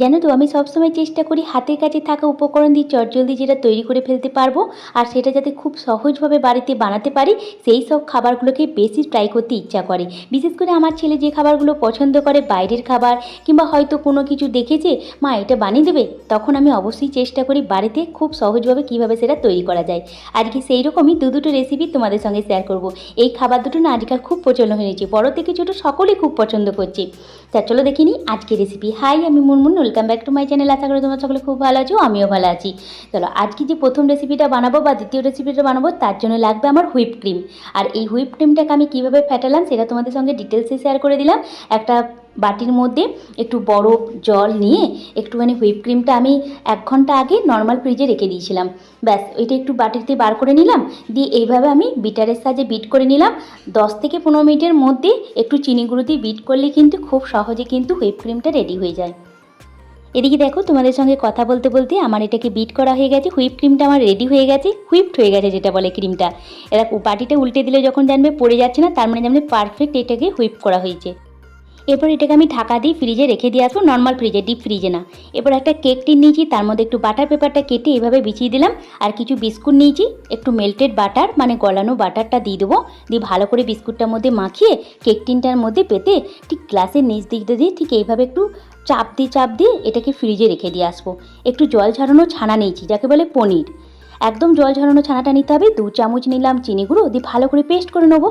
জানো তো, আমি সবসময় চেষ্টা করি হাতের কাছে থাকা উপকরণ দিয়ে চটজলদি যেটা তৈরি করে ফেলতে পারব আর সেটা যাতে খুব সহজভাবে বাড়িতে বানাতে পারি, সেই সব খাবারগুলোকে বেশি ট্রাই করতে ইচ্ছা করে। বিশেষ করে আমার ছেলে যে খাবারগুলো পছন্দ করে, বাইরের খাবার কিংবা হয়তো কোনো কিছু দেখেছে, মা, এটা বানিয়ে দেবে? তখন আমি অবশ্যই চেষ্টা করি বাড়িতে খুব সহজভাবে কীভাবে সেটা তৈরি করা যায়। আজকে সেই রকমই দু দুটো রেসিপি তোমাদের সঙ্গে শেয়ার করব। এই খাবার দুটো না আজকাল খুব প্রচলন হয়েছে, বড় থেকে ছোটো সকলেই খুব পছন্দ করছে। তা চলো দেখিনি আজকে রেসিপি হাই, আমি Munmun welcome back to my channel আশা করি তোমরা সকলে খুব ভালো আছো, আমিও ভালো আছি। চলো, আজকে যে প্রথম রেসিপিটা বানাবো বা দ্বিতীয় রেসিপিটা বানাবো, তার জন্য লাগবে আমার হুইপ ক্রিম আর এই হুইপ ক্রিমটাকে আমি কীভাবে ফেটালাম, সেটা তোমাদের সঙ্গে ডিটেলসে শেয়ার করে দিলাম। একটা বাটির মধ্যে একটু বরফ জল নিয়ে একটুখানি হুইপ ক্রিমটা আমি এক ঘণ্টা আগে নর্মাল ফ্রিজে রেখে দিয়েছিলাম। ব্যাস, ওইটা একটু বাটিতে বার করে নিলাম, দিয়ে এইভাবে আমি বিটারের সাহায্যে বিট করে নিলাম। দশ থেকে পনেরো মিনিটের মধ্যে একটু চিনি গুঁড়ো দিয়ে বিট করলে কিন্তু খুব সহজে কিন্তু হুইপ ক্রিমটা রেডি হয়ে যায়। এদিকে দেখো, তোমাদের সঙ্গে কথা বলতে বলতে আমার এটাকে বিট করা হয়ে গেছে হুইপ ক্রিমটা আমার রেডি হয়ে গেছে হুইপড হয়ে গেছে যেটা বলে ক্রিমটা এরা পাটিটা উল্টে দিলে যখন জানবে, পড়ে যাচ্ছে না, তার মানে জানবে পারফেক্ট এটাকে হুইপ করা হয়েছে। এরপর এটাকে আমি ঢাকা দিয়ে ফ্রিজে রেখে দিয়ে আসব নর্মাল ফ্রিজে ডিপ ফ্রিজে না। এরপর একটা কেক টিন নিয়েছি, তার মধ্যে একটু বাটার পেপারটা কেটে এভাবে বিছিয়ে দিলাম, আর কিছু বিস্কুট নিয়েছি, একটু মেল্টেড বাটার মানে গলানো বাটারটা দিয়ে দেবো, দিয়ে ভালো করে বিস্কুটটার মধ্যে মাখিয়ে কেক টিনটার মধ্যে পেতে ঠিক গ্লাসের নিচ দিক দিয়ে ঠিক এইভাবে একটু চাপ দিয়ে চাপ দিয়ে এটাকে ফ্রিজে রেখে দিয়ে আসব। একটু জল ঝরানো ছানা নিয়েছি, যাকে বলে পনির। একদম জল ঝরানো ছানাটা নিতে হবে, দু চামচ নিলাম চিনি গুঁড়ো, দিয়ে ভালো করে পেস্ট করে নেব।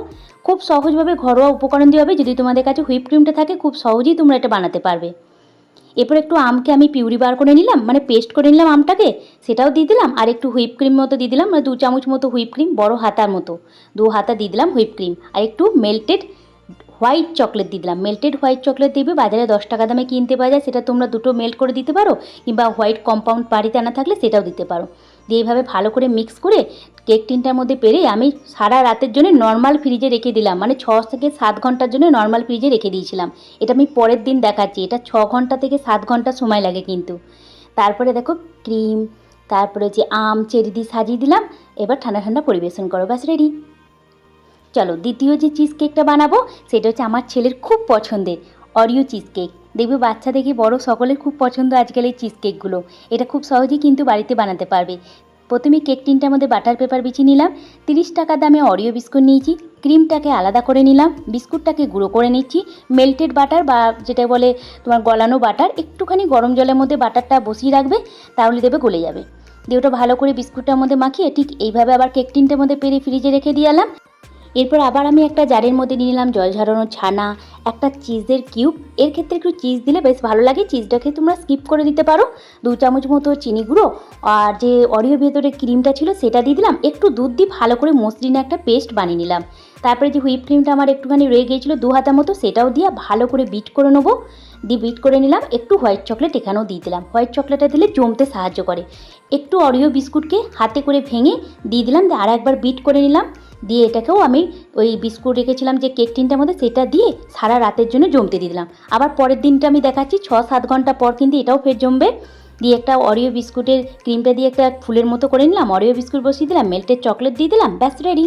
খুব সহজভাবে ঘরোয়া উপকরণ দিয়ে হবে, যদি তোমাদের কাছে হুইপ ক্রিমটা থাকে, খুব সহজেই তোমরা এটা বানাতে পারবে। এরপর একটু আমকে আমি পিউরি বার করে নিলাম মানে পেস্ট করে নিলাম আমটাকে, সেটাও দিয়ে দিলাম, আর একটু হুইপ ক্রিম মতো দিয়ে দিলাম মানে দু চামচ মতো হুইপ ক্রিম বড় হাতার মতো। দু হাতা দিয়ে দিলাম হুইপ ক্রিম আর একটু মেল্টেড হোয়াইট চকলেট দিয়ে দিলাম। মেল্টেড হোয়াইট চকলেট দিবে, বাজারে দশ টাকা দামে কিনতে পাওয়া যায়, সেটা তোমরা দুটো মেল্ট করে দিতে পারো, কিংবা হোয়াইট কম্পাউন্ড বাড়িতে আনা থাকলে সেটাও দিতে পারো। দিয়ে এইভাবে ভালো করে মিক্স করে কেক টিনটার মধ্যে পেরে আমি সারা রাতের জন্য নর্মাল ফ্রিজে রেখে দিলাম। মানে ছ থেকে সাত ঘণ্টার জন্য নর্মাল ফ্রিজে রেখে দিয়েছিলাম। এটা আমি পরের দিন দেখাচ্ছি। এটা ছ ঘণ্টা থেকে সাত ঘণ্টা সময় লাগে কিন্তু। তারপরে দেখো ক্রিম তারপরে যে আম, চেরি দিয়ে সাজিয়ে দিলাম। এবার ঠান্ডা ঠান্ডা পরিবেশন করো। ব্যাস রেডি চলো, দ্বিতীয় যে চিজ কেকটা বানাবো, সেটা হচ্ছে আমার ছেলের খুব পছন্দের অরিও চিজ কেক দেখবে বাচ্চা থেকে বড় সকলের খুব পছন্দ আজকাল এই চিজ কেকগুলো এটা খুব সহজেই কিন্তু বাড়িতে বানাতে পারবে। প্রথমে কেক টিনটার মধ্যে বাটার পেপার বিছিয়ে নিলাম। তিরিশ টাকা দামে অরিও বিস্কুট নিয়েছি। ক্রিমটাকে আলাদা করে নিলাম। বিস্কুটটাকে গুঁড়ো করে নিচ্ছি। মেল্টেড বাটার বা যেটা বলে তোমার গলানো বাটার একটুখানি গরম জলের মধ্যে বাটারটা বসিয়ে রাখবে, তাহলে দেবে গলে যাবে। দিয়ে ওটা ভালো করে বিস্কুটটার মধ্যে মাখিয়ে ঠিক এইভাবে আবার কেক টিনটার মধ্যে পেরে ফ্রিজে রেখে দিয়ে এলাম। এরপর আবার আমি একটা জারের মধ্যে নিয়ে নিলাম জল ঝরানো ছানা, একটা চিজের কিউব। এর ক্ষেত্রে একটু চিজ দিলে বেশ ভালো লাগে, চিজটাকে তোমরা স্কিপ করে দিতে পারো। দু চামচ মতো চিনি গুঁড়ো আর যে অরিও ভেতরে ক্রিমটা ছিল সেটা দিয়ে দিলাম। একটু দুধ দিয়ে ভালো করে মসৃণে একটা পেস্ট বানিয়ে নিলাম। তারপরে যে হুইপ ক্রিমটা আমার একটুখানি রয়ে গিয়েছিল দু হাতা মতো, সেটাও দিয়ে ভালো করে বিট করে নেব। দিয়ে বিট করে নিলাম, একটু হোয়াইট চকলেট এখানেও দিয়ে দিলাম। হোয়াইট চকলেটটা দিলে জমতে সাহায্য করে। একটু অরিও বিস্কুটকে হাতে করে ভেঙে দিয়ে দিলাম, দিয়ে আর একবার বিট করে নিলাম। দিয়ে এটাকেও আমি ওই বিস্কুট রেখেছিলাম যে কেক টিনটার মধ্যে, সেটা দিয়ে সারা রাতের জন্য জমতে দিয়ে দিলাম। আবার পরের দিনটা আমি দেখাচ্ছি, ছ সাত ঘণ্টা পর কিন্তু এটাও ফের জমবে। দিয়ে একটা অরিও বিস্কুটের ক্রিমটা দিয়ে একটা ফুলের মতো করে নিলাম অরিও বিস্কুট বসিয়ে দিলাম মেল্টের চকলেট দিয়ে দিলাম, ব্যাস রেডি